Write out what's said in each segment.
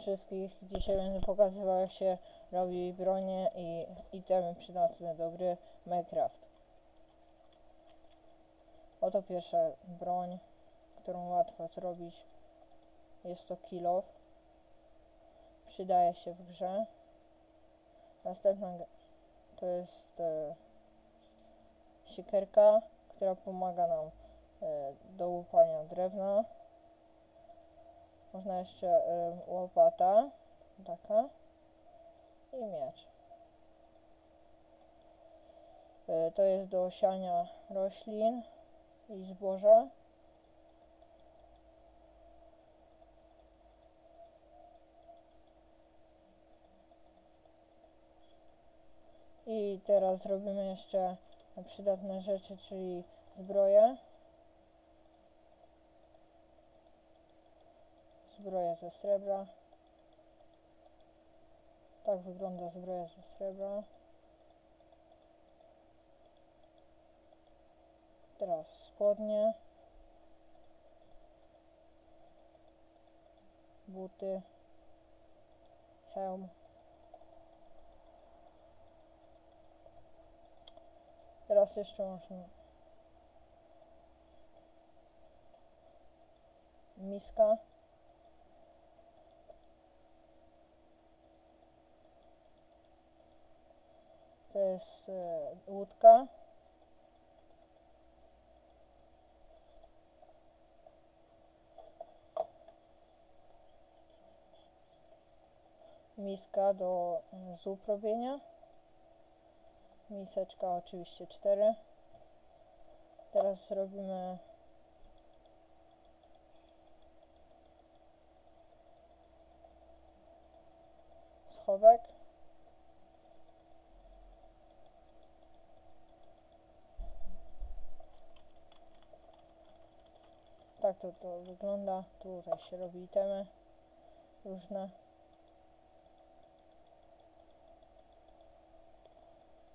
wszystkich. Dzisiaj będę pokazywał jak się robi bronie i itemy przydatne do gry Minecraft. Oto pierwsza broń, którą łatwo zrobić. Jest to kill Przydaje się w grze. Następna to jest e, siekierka, która pomaga nam e, do łupania drewna. Można jeszcze y, łopata, taka i miecz. Y, to jest do siania roślin i zboża. I teraz zrobimy jeszcze przydatne rzeczy, czyli zbroję. Zbroja ze srebra. Tak wygląda zbroja ze srebra. Teraz spodnie. Buty. Hełm. Teraz jeszcze można miska. To jest e, łódka. Miska do mm, zup robienia. Miseczka oczywiście cztery. Teraz robimy schowek. Tak to, to wygląda. Tutaj się robi itemy różne.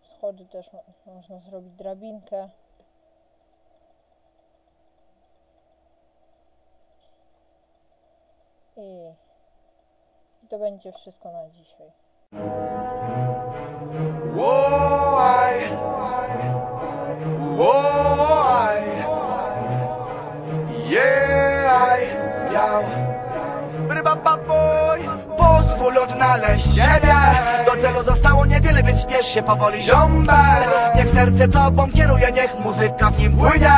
Schody też mo można zrobić drabinkę. I, I to będzie wszystko na dzisiaj. Why? Brybaba boy, pozwól odnaleźć siebie. Do celu zostało niewiele, więc śpiesz się powoli ziombel Niech serce tobą kieruje, niech muzyka w nim płynie.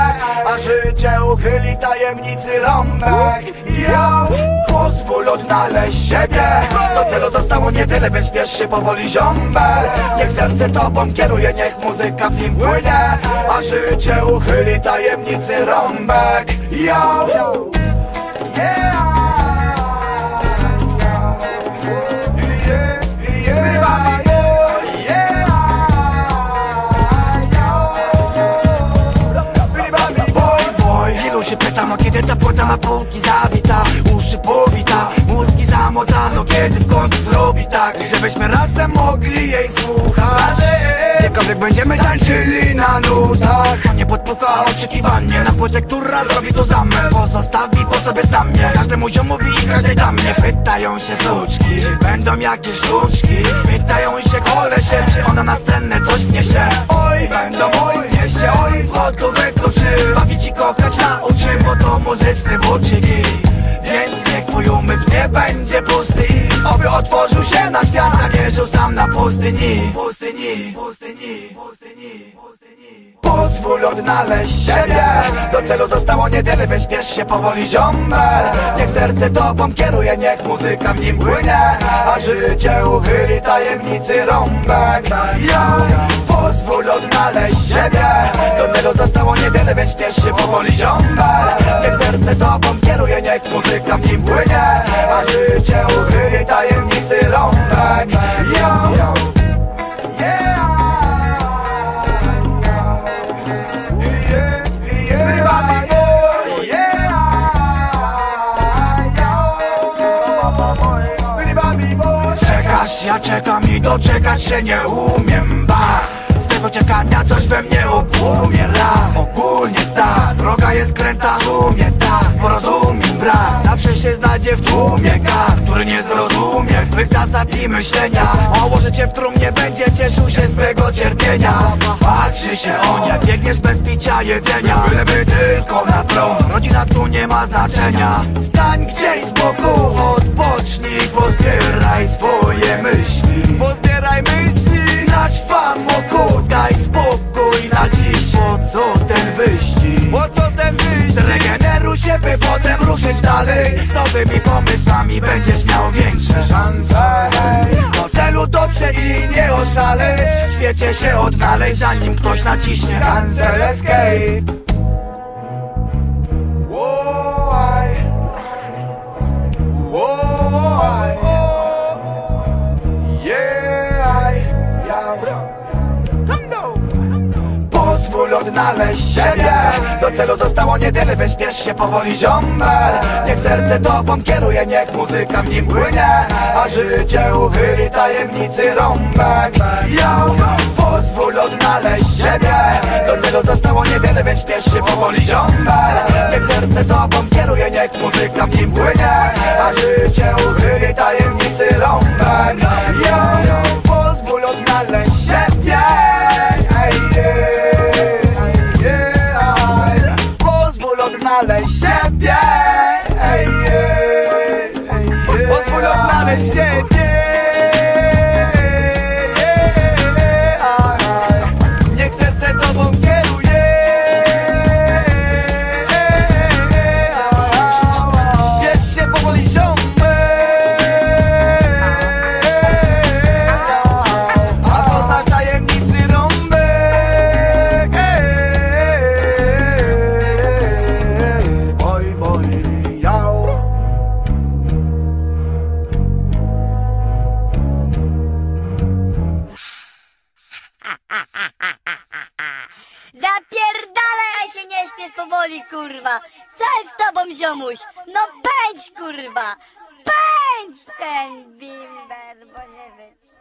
A życie uchyli tajemnicy rąbek. Yo, pozwól odnaleźć siebie. Do celu zostało niewiele, więc śpiesz się powoli ziombel Niech serce tobą kieruje, niech muzyka w nim płynie. A życie uchyli tajemnicy rąbek. Yo, się pyta, no kiedy ta płyta na półki zawita Uszy powita, mózgi zamotano Kiedy w końcu zrobi tak? Żebyśmy razem mogli jej słuchać. Gdziekolwiek będziemy tańczyli na nutach. Nie podpucha, a oczekiwanie Na płytę, która zrobi to zamę Pozostawi po sobie znamie Każdemu ziomowi i każdej damie Pytają się suczki, czy będą jakieś sztuczki Pytają się kolesie, czy ona na scenę coś wniesie? Oj, będą, oj, wniesie, oj, złoto muzyczny włóczyki Więc niech twój umysł nie będzie pusty I oby otworzył się na świat, a nie żył sam na pustyni. Pustyni, pustyni, pustyni, pustyni. Pozwól odnaleźć siebie. Do celu zostało niewiele, więc śpiesz się powoli ziombel. Niech serce tobą kieruje, niech muzyka w nim płynie A życie uchyli tajemnicy rąbek. Pozwól odnaleźć siebie Celu zostało niewiele, więc się powoli ziombel Niech serce tobą kieruje, niech muzyka w nim płynie A życie uchyli tajemnicy rąbek Yo, Czekasz, ja czekam i doczekać się nie umiem, tego czekania coś we mnie umiera Ogólnie tak, droga jest kręta, w sumie tak Porozumiem, brak. Zawsze się znajdzie w tłumie kar, który nie zrozumie Twych zasad i myślenia. Mało, że cię w trumnie będzie cieszył się swego cierpienia. Patrzy się on, jak biegniesz bez picia jedzenia. Byleby tylko na tron, rodzina tu nie ma znaczenia. Stań gdzieś z boku, odpocznij, pozbieraj swoje myśli dalej. Z nowymi pomysłami będziesz miał większe szanse. Do celu dotrzeć i nie oszaleć. W świecie się odnaleźć, zanim ktoś naciśnie Cancel escape odnaleźć siebie. Do celu zostało niewiele, wyśpiesz się powoli ziombel Niech serce tobą kieruje, niech muzyka w nim płynie A życie uchyli tajemnicy rąbek. Yo, pozwól odnaleźć siebie. Do celu zostało niewiele, więc śpiesz się powoli ziombel Niech serce tobą kieruje, niech muzyka w nim płynie Pozwól odnaleźć siebie kurwa! Co jest z tobą, ziomuś? No pędź, kurwa! Pędź ten bimber, bo nie wytrzymam.